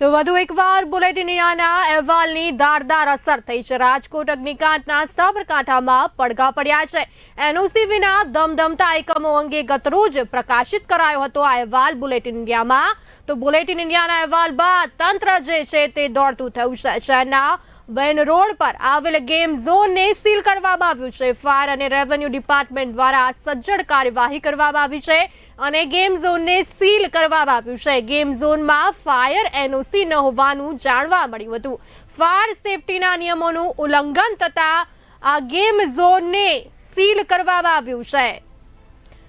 તો વધુ એકવાર બુલેટિનિયાના અહેવાલની ધારદાર અસર થઈ છે. રાજકોટ અગ્નિકાંડના સાબરકાંઠામાં પડઘા પડ્યા છે. એનઓસી વિના ધમધમતા એકમો અંગે ગતરોજ પ્રકાશિત કરાયો હતો આ અહેવાલ બુલેટિન ઇન્ડિયામાં. તો બુલેટિન ઇન્ડિયાના અહેવાલ બાદ તંત્ર જે છે તે દોડતું થયું છે. શહેરના બેન રોડ પર આવેલ ગેમ ઝોનને સીલ કરવામાં આવ્યું છે. ફાયર અને રેવન્યુ ડિપાર્ટમેન્ટ દ્વારા સજ્જડ કાર્યવાહી કરવામાં આવી છે અને ગેમ ઝોનને સીલ કરવામાં આવ્યું છે. ગેમ ઝોનમાં ફાયર એનઓસી ન હોવાનું જાણવા મળ્યું હતું. ફાયર સેફટીના નિયમોનું ઉલ્લંઘન થતાં આ ગેમ ઝોનને સીલ કરવામાં આવ્યું છે.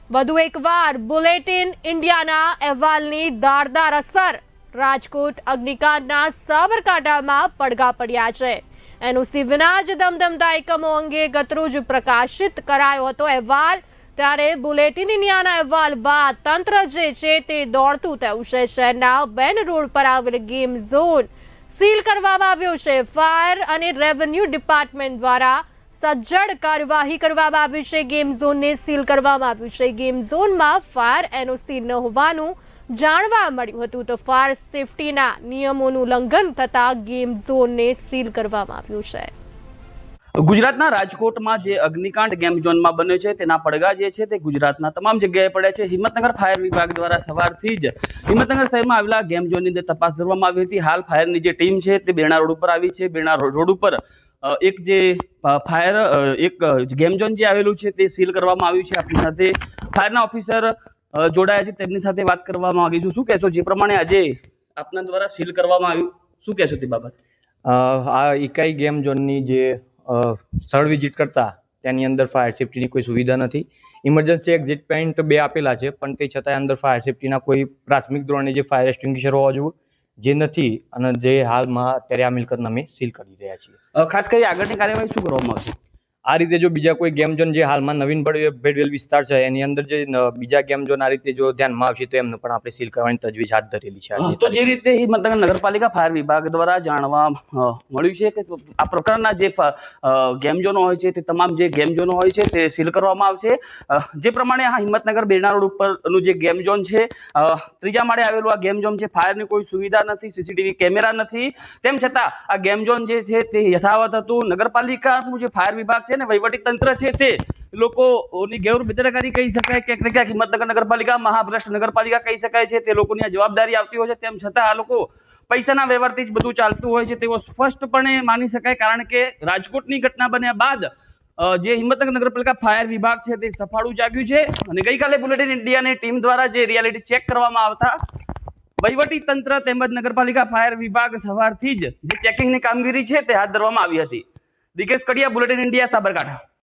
વધુ એકવાર બુલેટિન ઇન્ડિયાના અહેવાલની ધારદાર અસર રાજકોટ અગ્નિકાંડના સાબરકાંઠામાં પડઘા પડ્યા છે. એનઓસી વિના જ ધમધમતા એકમો અંગે ગતરોજ પ્રકાશિત કરાયો હતો અહેવાલ. ત્યારે બુલેટિન ઇન્ડિયાના અહેવાલ બાદ તંત્ર જે છે તે દોડતું થયું છે. શહેરના બેન રોડ પર આવેલ ગેમ ઝોન સીલ કરવામાં આવ્યો છે. ફાયર અને રેવન્યુ ડિપાર્ટમેન્ટ દ્વારા સજ્જડ કાર્યવાહી કરવામાં આવી છે. ગેમ ઝોનને સીલ કરવામાં આવ્યું છે. ગેમ ઝોનમાં ફાયર એનઓસી ન હોવાનું જાણવા મળ્યું હતું તો ફાયર સેફટીના નિયમોનું ઉલ્લંઘન થતા ગેમ ઝોનને સીલ કરવામાં આવ્યું છે. ગુજરાતના રાજકોટમાં જે અગ્નિકાંડ ગેમ ઝોનમાં બન્યો છે, તેના પડઘા જે છે તે ગુજરાતના તમામ જગ્યાએ પડ્યા છે. હિંમતનગર ફાયર વિભાગ દ્વારા સવારથી જ હિંમતનગર શહેરમાં આવેલા ગેમ ઝોનની અંદર તપાસ કરવામાં આવી હતી. હાલ ફાયરની જે ટીમ છે તે બેણા રોડ ઉપર આવી છે. બેણા રોડ ઉપર એક જે ફાયર એક ગેમ ઝોન જે આવેલું છે તે સીલ કરવામાં આવ્યું છે. આપણી સાથે ફાયરના ઓફિસર જોડાયા છે. તેમની સાથે વાત કરવા માંગીશું શું કહેશો? જે પ્રમાણે આજે આપના દ્વારા સીલ કરવામાં આવ્યું શું કહેશો તે બાબત? આ ઇકાઈ ગેમ ઝોનની જે સ્થળ વિઝિટ કરતા તેની અંદર ફાયર સેફટીની કોઈ સુવિધા નથી. ઇમરજન્સી એક્ઝિટ પોઈન્ટ બે આપેલા છે પણ તે છતાંય અંદર ફાયર સેફટીના કોઈ પ્રાથમિક ધોરણે જે ફાયર એક્સ્ટિંગ્વિશર હોવા જોઈએ જે નથી અને જે હાલમાં અત્યારે આ મિલકતને અમે સીલ કરી રહ્યા છીએ. ખાસ કરી આગળની કાર્યવાહી શું કરવામાં આવશે? આ રીતે જો બીજા કોઈ ગેમ ઝોન જે હાલમાં નવીન ભેડ- ભેડવેલ વિસ્તાર છે, એની અંદર જે બીજા ગેમ ઝોન આ રીતે જો ધ્યાનમાં આવશે તો એમને પણ આપણે સીલ કરવાની તજવીજ હાથ ધરેલી છે તો જે રીતે મતલબ નગરપાલિકા ફાયર વિભાગ દ્વારા જાણવા મળ્યું છે કે આ પ્રકારના જે ગેમ ઝોનો હોય છે, તે તમામ જે ગેમ ઝોનો હોય છે, તે સીલ કરવામાં આવશે. જે પ્રમાણે આ હિંમતનગર બેરના રોડ ઉપરનું જે ગેમ ઝોન છે ત્રીજા માળે આવેલું આ ગેમ ઝોન છે, ફાયરની કોઈ સુવિધા નથી, સીસીટીવી કેમેરા નથી. તેમ છતાં આ ગેમ ઝોન જે છે, તે યથાવત હતું. નગરપાલિકાનું જે ફાયર વિભાગ છે ને, વહીવટી તંત્ર છે તે, લોકોની ગેર બેદરકારી કહી શકાય ક્યાંક ક્યાંક હિંમતનગર નગરપાલિકા મહાભ્રષ્ટ નગરપાલિકા કહી શકાય છે, તે લોકોની જવાબદારી આવતી હોય છે. તેમ છતાં આ લોકો પૈસાના વ્યવહારથી જ બધું ચાલતું હોય છે. તેવો સ્પષ્ટપણે માની શકાય, કારણ કે રાજકોટની ઘટના બન્યા બાદ જે હિંમતનગર નગરપાલિકા ફાયર વિભાગ છે તે સફાળું જાગ્યું છે અને ગઈકાલે બુલેટિન ઇન્ડિયાની ટીમ દ્વારા જે રિયાલિટી ચેક કરવામાં આવતા, વહીવટી તંત્ર તેમજ નગરપાલિકા ફાયર વિભાગ સવારથી જ જે ચેકિંગની કામગીરી છે તે હાથ ધરવામાં આવી હતી. દિકેશ કડિયા બુલેટિન ઇન્ડિયા સાબરકાંઠા